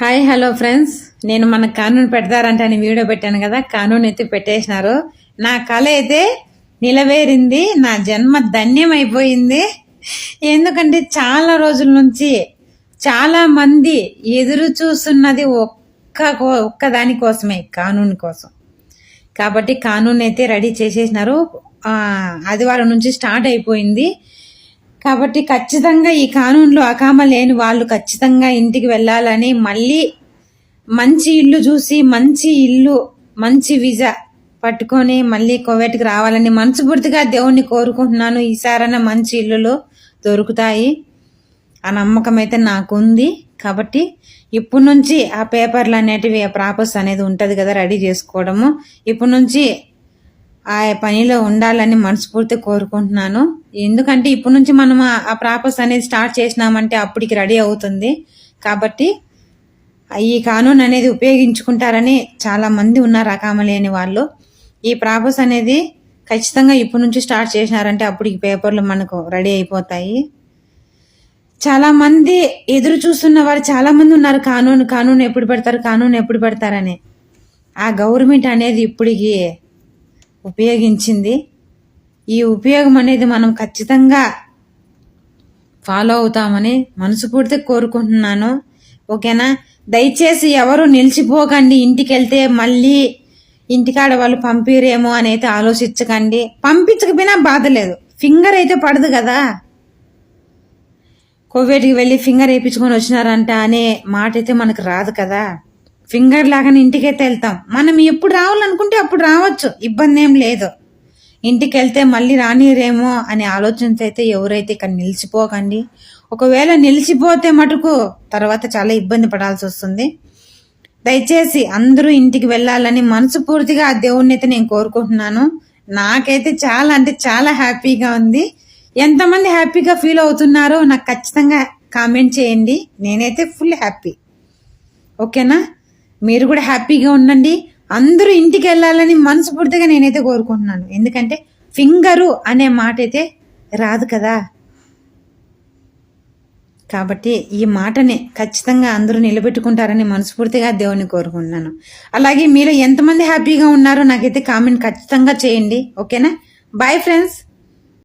Hi hello friends. నేను మన కానూన్ పెడతారంటే అని వీడియో పెట్టాను కదా కానూన్ అయితే పెట్టేసినారు. నా కళ అయితే నిలవేరింది నా జన్మ ధన్యం అయిపోయింది ఎందుకంటే చాలా రోజుల నుంచి చాలా మంది ఎదురు చూస్తున్నది ఒక్క కో- ఒక్క దాని కోసమే కానూన్ కోసం. కాబట్టి కానూన్ అయితే రెడీ చేసేసినారు. ఆదివారం నుంచి స్టార్ట్ అయిపోయింది. కాబట్టి ఖచ్చితంగా ఈ కానూన్లో అకామ లేని వాళ్ళు ఖచ్చితంగా ఇంటికి వెళ్ళాలని మళ్ళీ మంచి ఇల్లు చూసి మంచి ఇల్లు మంచి వీజా పట్టుకొని మళ్ళీ కోవేట్కి రావాలని మనస్ఫూర్తిగా దేవుణ్ణి కోరుకుంటున్నాను. ఈసారైనా మంచి ఇల్లులు దొరుకుతాయి ఆ నమ్మకం అయితే నాకుంది. కాబట్టి ఇప్పటి నుంచి ఆ పేపర్లు అనేటివి ఆ ప్రాపస్ అనేది ఉంటుంది కదా రెడీ చేసుకోవడము. ఇప్పటి నుంచి ఆ పనిలో ఉండాలని మనస్ఫూర్తి కోరుకుంటున్నాను. ఎందుకంటే ఇప్పటి నుంచి మనం ఆ- ప్రాపస్ అనేది స్టార్ట్ చేసినామంటే అప్పటికి రెడీ అవుతుంది. కాబట్టి ఈ కానూన్ అనేది ఉపయోగించుకుంటారని చాలామంది ఉన్నారు అకామ లేని వాళ్ళు. ఈ ప్రాపస్ అనేది ఖచ్చితంగా ఇప్పటి నుంచి స్టార్ట్ చేసినారంటే అప్పటికి పేపర్లు మనకు రెడీ అయిపోతాయి. చాలామంది ఎదురు చూస్తున్న వారు చాలామంది ఉన్నారు. కానూన్ కానూన్ ఎప్పుడు పెడతారు కానూన్ ఎప్పుడు పెడతారని. ఆ గవర్నమెంట్ అనేది ఇప్పటికి ఉపయోగించింది. ఈ ఉపయోగం అనేది మనం ఖచ్చితంగా ఫాలో అవుతామని మనసుపూర్తి కోరుకుంటున్నాను. ఓకేనా? దయచేసి ఎవరు నిలిచిపోకండి. ఇంటికి వెళ్తే మళ్ళీ ఇంటికాడ వాళ్ళు పంపిరేమో అని అయితే ఆలోచించకండి. పంపించకపోయినా బాధ లేదు. ఫింగర్ అయితే పడదు కదా? కోవిడ్కి వెళ్ళి ఫింగర్ వేయించుకొని వచ్చినారంట అనే మాట అయితే మనకు రాదు కదా? ఫింగర్ లాగానే ఇంటికైతే వెళ్తాం. మనం ఎప్పుడు రావాలనుకుంటే అప్పుడు రావచ్చు. ఇబ్బంది ఏం లేదు. ఇంటికి వెళ్తే మళ్ళీ రానిరేమో అనే ఆలోచనతో అయితే ఎవరైతే ఇక్కడ నిలిచిపోకండి. ఒకవేళ నిలిచిపోతే మటుకు తర్వాత చాలా ఇబ్బంది పడాల్సి వస్తుంది. దయచేసి అందరూ ఇంటికి వెళ్ళాలని మనసుపూర్తిగా ఆ దేవుడిని అయితే నేను కోరుకుంటున్నాను. నాకైతే చాలా అంటే చాలా హ్యాపీగా ఉంది. ఎంతమంది హ్యాపీగా ఫీల్ అవుతున్నారో నాకు ఖచ్చితంగా కామెంట్ చేయండి. నేనైతే ఫుల్ హ్యాపీ. ఓకేనా? మీరు కూడా హ్యాపీగా ఉండండి. అందరూ ఇంటికి వెళ్ళాలని మనస్ఫూర్తిగా నేనైతే కోరుకుంటున్నాను. ఎందుకంటే ఫింగరు అనే మాట అయితే రాదు కదా. కాబట్టి ఈ మాటని ఖచ్చితంగా అందరూ నిలబెట్టుకుంటారని మనస్ఫూర్తిగా దేవుని కోరుకుంటున్నాను. అలాగే మీలో ఎంతమంది హ్యాపీగా ఉన్నారో నాకైతే కామెంట్ ఖచ్చితంగా చేయండి. ఓకేనా? Bye friends